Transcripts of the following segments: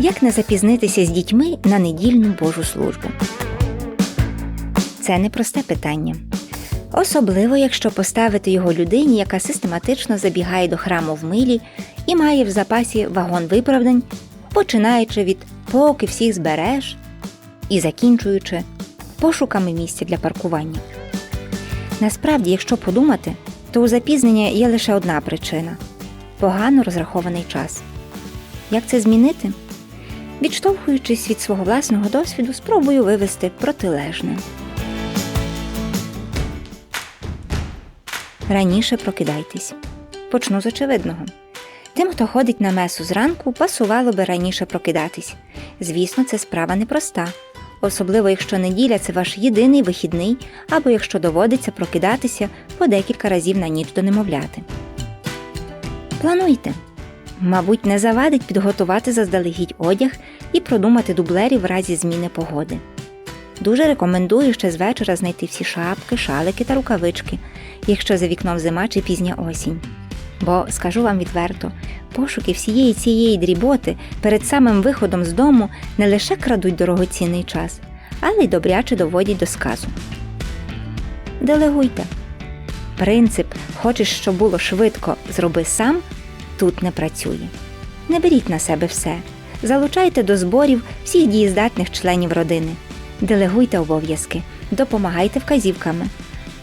Як не запізнитися з дітьми на недільну Божу службу? Це непросте питання. Особливо, якщо поставити його людині, яка систематично забігає до храму в милі і має в запасі вагон виправдань, починаючи від поки всіх збереш і закінчуючи пошуками місця для паркування. Насправді, якщо подумати, то у запізнення є лише одна причина погано розрахований час. Як це змінити? Відштовхуючись від свого власного досвіду, спробую вивести протилежне. Раніше прокидайтесь. Почну з очевидного. Тим, хто ходить на месу зранку, пасувало би раніше прокидатись. Звісно, це справа непроста, особливо якщо неділя це ваш єдиний вихідний, або якщо доводиться прокидатися по декілька разів на ніч до немовляти. Плануйте. Мабуть, не завадить підготувати заздалегідь одяг і продумати дублерів в разі зміни погоди. Дуже рекомендую ще з вечора знайти всі шапки, шалики та рукавички, якщо за вікном зима чи пізня осінь. Бо, скажу вам відверто, пошуки всієї цієї дріботи перед самим виходом з дому не лише крадуть дорогоцінний час, але й добряче доводять до сказу. Делегуйте. Принцип Хочеш, щоб було швидко, зроби сам тут не працює. Не беріть на себе все. Залучайте до зборів всіх дієздатних членів родини. Делегуйте обов'язки, допомагайте вказівками,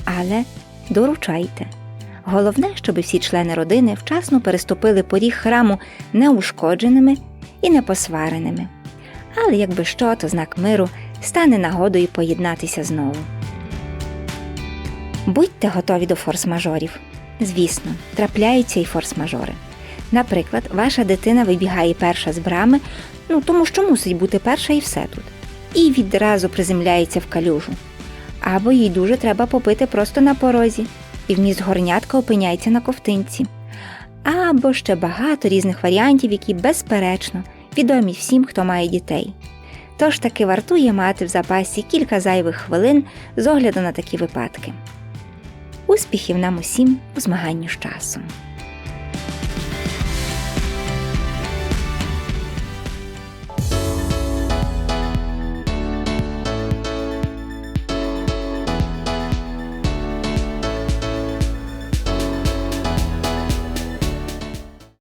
але доручайте. Головне, щоб всі члени родини вчасно переступили поріг храму неушкодженими і непосвареними. Але якби що, то знак миру стане нагодою поєднатися знову. Будьте готові до форс-мажорів. Звісно, трапляються і форс-мажори. Наприклад, ваша дитина вибігає перша з брами, ну тому що мусить бути перша і все тут, і відразу приземляється в калюжу. Або їй дуже треба попити просто на порозі, і вміст горнятка опиняється на ковтинці. Або ще багато різних варіантів, які, безперечно, відомі всім, хто має дітей. Тож таки вартує мати в запасі кілька зайвих хвилин з огляду на такі випадки. Успіхів нам усім у змаганні з часом!